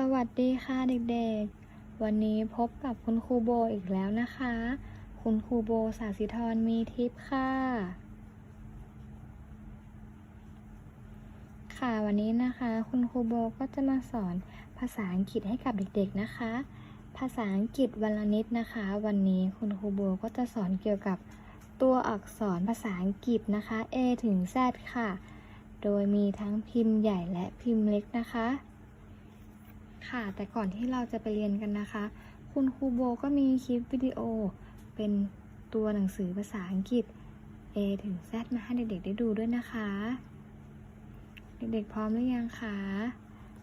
สวัสดีค่ะเด็กๆ วันนี้พบกับคุณครูโบอีกแล้วนะคะ คุณครูโบสาสิธรมีทิพย์ค่ะ ค่ะวันนี้นะคะ คุณครูโบก็จะมาสอนภาษาอังกฤษให้กับเด็กๆนะคะ ภาษาอังกฤษวันละนิดนะคะ วันนี้คุณครูโบก็จะสอนเกี่ยวกับตัวอักษรภาษาอังกฤษนะคะ A ถึง Z ค่ะ โดยมีทั้งพิมพ์ใหญ่และพิมพ์เล็กนะคะ ค่ะ แต่ก่อนที่เราจะไปเรียนกันนะคะ คุณครูโบก็มีคลิปวิดีโอ เป็นตัวหนังสือภาษาอังกฤษ A ถึง Z มาให้เด็กๆได้ดูด้วยนะคะ เด็กๆพร้อมหรือยังคะ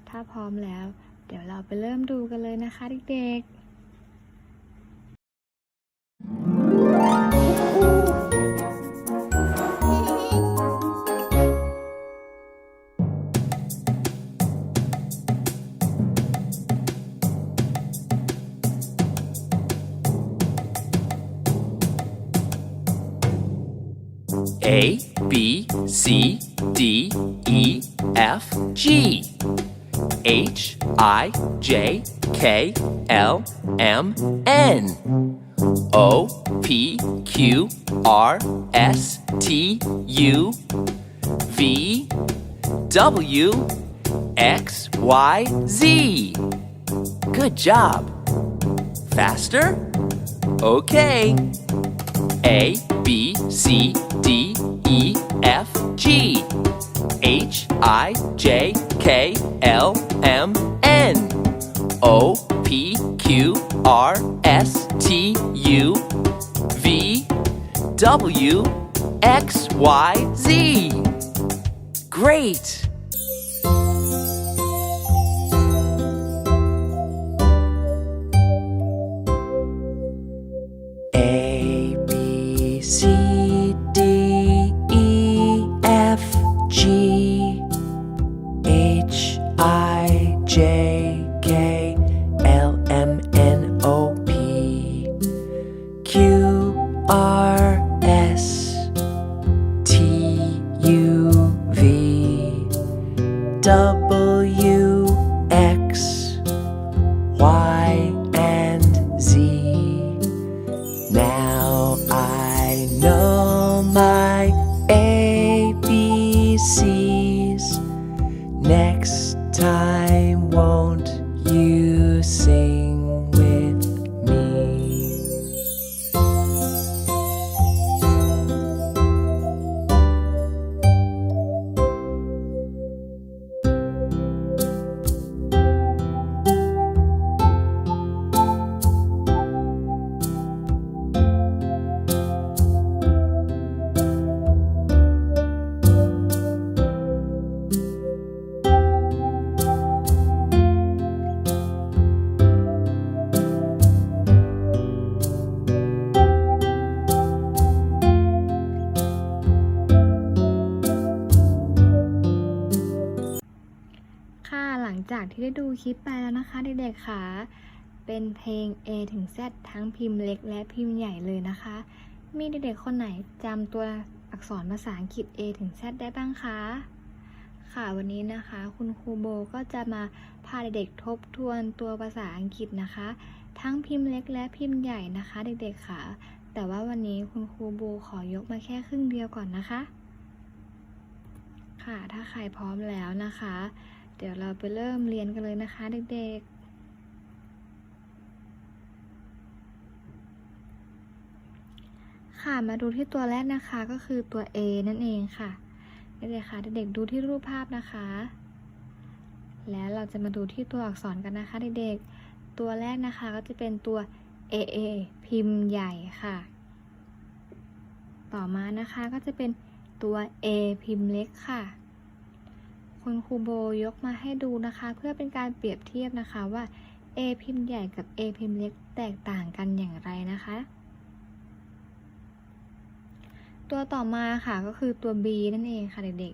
ถ้าพร้อมแล้ว เดี๋ยวเราไปเริ่มดูกันเลยนะคะเด็กๆ A B C D E F G H I J K L M N O P Q R S T U V W X Y Z Good job. Faster? Okay. A B C I J K L M N O P Q R S T U V W X Y Z Great! double ที่ได้ดูคลิปไปแล้วนะคะเด็กๆค่ะ เป็นเพลง A ถึง Z ทั้งพิมพ์เล็กและพิมพ์ใหญ่เลยนะคะ มีเด็กๆคนไหนจำตัวอักษรภาษาอังกฤษ A ถึง Z ได้บ้างคะ ค่ะวันนี้นะคะ คุณครูโบก็จะมาพาเด็กๆทบทวนตัวภาษาอังกฤษนะคะ ทั้งพิมพ์เล็กและพิมพ์ใหญ่นะคะ เด็กๆค่ะ แต่ว่าวันนี้คุณครูโบขอยกมาแค่ครึ่งเดียวก่อนนะคะ ค่ะถ้าใครพร้อมแล้วนะคะ เดี๋ยวเราไปเริ่มเรียนกันเลยนะคะเด็กๆค่ะมาดูที่ตัวแรกนะคะก็คือตัว A นั่นเองค่ะเด็กๆค่ะเด็กๆดูที่รูปภาพนะคะ แล้วเราจะมาดูที่ตัวอักษรกันนะคะเด็กๆตัวแรกนะคะก็จะเป็นตัว AA พิมพ์ใหญ่ค่ะ ต่อมานะคะก็จะเป็นตัว A พิมพ์เล็กค่ะ คุณครูโบยกมาให้ดูนะคะ เพื่อเป็นการเปรียบเทียบนะคะว่า A พิมพ์ใหญ่กับ A พิมพ์เล็กแตกต่างกันอย่างไรนะคะ ตัวต่อมาค่ะก็คือตัว B นั่นเองค่ะเด็ก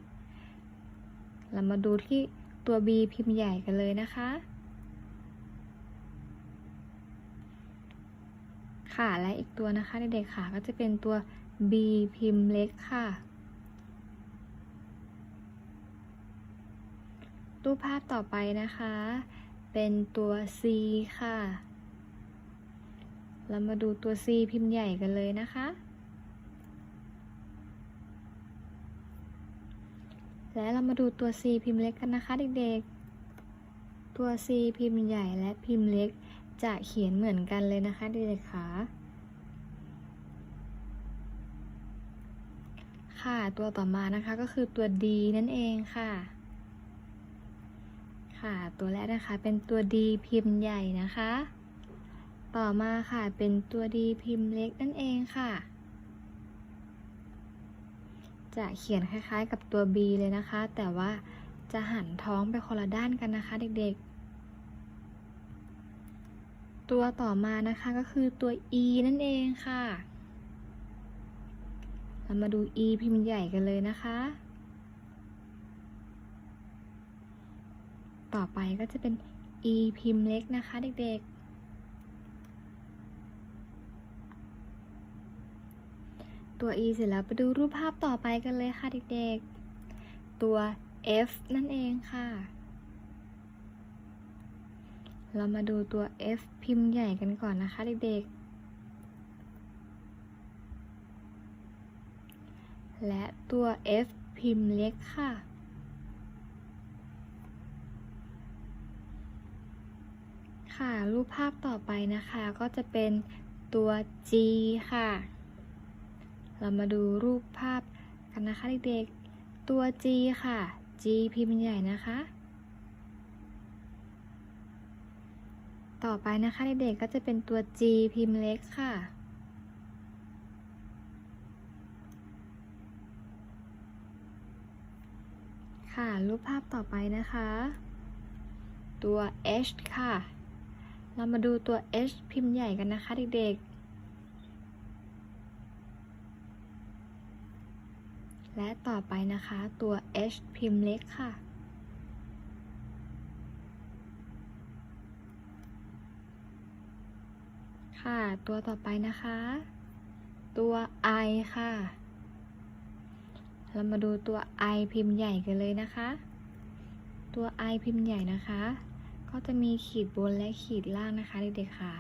ๆ เรามาดูที่ตัว B พิมพ์ใหญ่กันเลยนะคะ ค่ะและอีกตัวนะคะเด็กๆค่ะก็จะเป็นตัว B พิมพ์เล็กค่ะ รูปภาพต่อไปนะคะ เป็นตัว C ค่ะ เรามาดูตัว C พิมพ์ใหญ่กันเลยนะคะ และเรามาดูตัว C พิมพ์เล็กกันนะคะเด็กๆ ตัว C พิมพ์ใหญ่และพิมพ์เล็กจะเขียนเหมือนกันเลยนะคะเด็กๆค่ะค่ะ ตัวต่อมานะคะก็คือตัว D นั่นเองค่ะ ค่ะ ตัวแรกนะคะเป็นตัว D พิมพ์ใหญ่นะคะ ต่อมาค่ะเป็นตัว D พิมพ์เล็กนั่นเองค่ะ จะเขียนคล้ายๆกับตัว B เลยนะคะ แต่ว่าจะหันท้องไปคนละด้านกันนะคะเด็กๆ ตัวต่อมานะคะก็คือตัว E นั่นเองค่ะ เรามาดู E พิมพ์ใหญ่กันเลยนะคะ ต่อไปก็จะเป็น E พิมพ์เล็กนะคะเด็กๆ ตัว E เสร็จแล้วไปดูรูปภาพต่อไปกันเลยค่ะเด็กๆ ตัว F นั่นเองค่ะ เรามาดูตัว F พิมพ์ใหญ่กันก่อนนะคะเด็กๆและตัว F พิมพ์เล็กค่ะ ค่ะ รูปภาพต่อไปนะคะก็จะเป็นตัว G ค่ะ เรามาดูรูปภาพกันนะคะเด็กๆ ตัว G ค่ะ G พิมพ์ใหญ่นะคะ ต่อไปนะคะเด็กๆก็จะเป็นตัว G พิมพ์เล็กค่ะ ค่ะ รูปภาพต่อไปนะคะ ตัว H ค่ะ เรามาดูตัว H พิมพ์ใหญ่กันนะคะเด็กๆ และต่อไปนะคะตัว H พิมพ์เล็กค่ะค่ะ ตัวต่อไปนะคะ ตัว I ค่ะ เรามาดูตัว I พิมพ์ใหญ่กันเลยนะคะ ตัว I พิมพ์ใหญ่นะคะ ก็จะมีขีดบนและขีดล่างนะคะเด็กๆค่ะ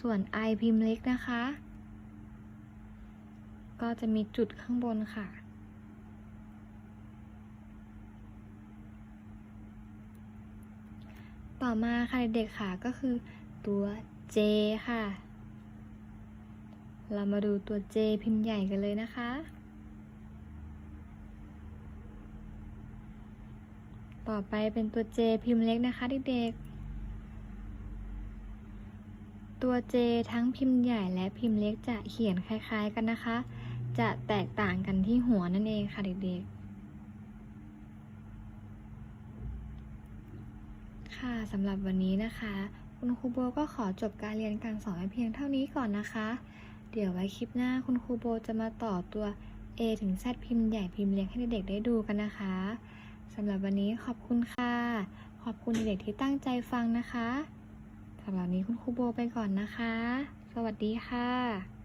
ส่วน I พิมพ์เล็กนะคะ ก็จะมีจุดข้างบนค่ะ ต่อมาค่ะเด็กๆค่ะก็คือตัว J ค่ะ เรามาดูตัว J พิมพ์ใหญ่กันเลยนะคะ ต่อไปเป็นตัว J พิมพ์เล็กนะคะเด็กๆ ตัว J ทั้งพิมพ์ใหญ่และพิมพ์เล็กจะเขียนคล้ายๆกันนะคะ จะแตกต่างกันที่หัวนั่นเองค่ะเด็กๆ ค่ะสำหรับวันนี้นะคะ คุณครูโบก็ขอจบการเรียนการสอนเพียงเท่านี้ก่อนนะคะ เดี๋ยวไว้คลิปหน้าคุณครูโบจะมาต่อตัว A ถึง Z พิมพ์ใหญ่พิมพ์เล็กให้เด็กๆได้ดูกันนะคะ สำหรับวันนี้ขอบคุณค่ะ ขอบคุณเด็กที่ตั้งใจฟังนะคะสำหรับนี้คุณครูโบไปก่อนนะคะ สวัสดีค่ะ